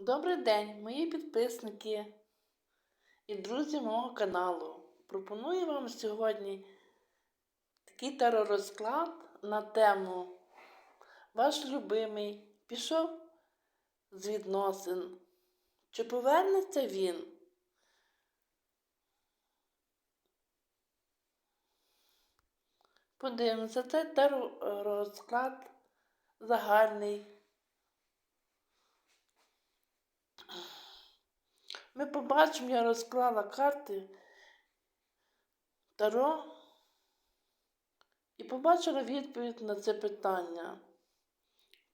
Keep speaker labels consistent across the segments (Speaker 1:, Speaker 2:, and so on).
Speaker 1: Добрий день, мої підписники і друзі мого каналу. Пропоную вам сьогодні такий теророзклад на тему Ваш любимий пішов з відносин. Чи повернеться він? Подивимося, це теророзклад загальний. Ми побачимо, я розклала карти Таро і побачила відповідь на це питання.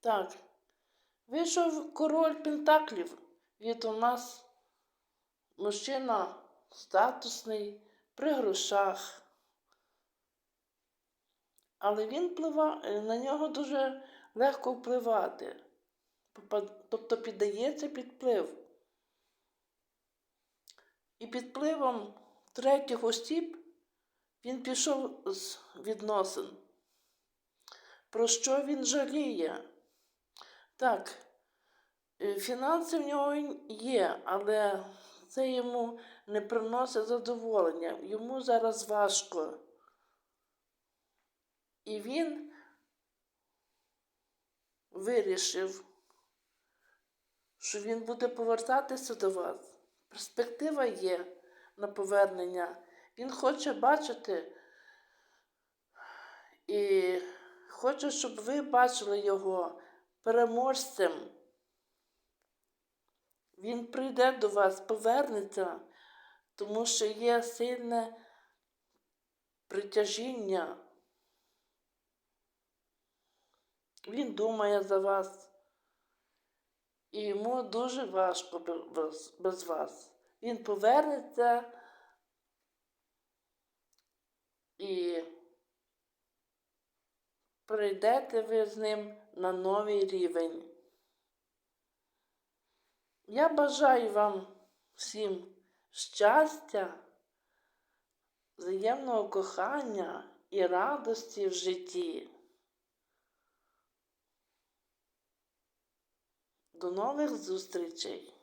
Speaker 1: Так, вийшов король Пентаклів. Від у нас мужчина статусний, при грошах. Але він плива, на нього дуже легко впливати. Тобто піддається під вплив. І під впливом третіх осіб він пішов з відносин. Про що він жаліє? Так, е, фінанси в нього є, але це йому не приносить задоволення. Йому зараз важко. І він вирішив, що він буде повертатися до вас. Перспектива є на повернення. Він хоче бачити і хоче, щоб ви бачили його переможцем. Він прийде до вас, повернеться, тому що є сильне притяжіння. Він думає за вас. І йому дуже важко без, вас. Він повернеться і прийдете ви з ним на новий рівень. Я бажаю вам всім щастя, взаємного кохання і радості в житті. До нових зустрічей!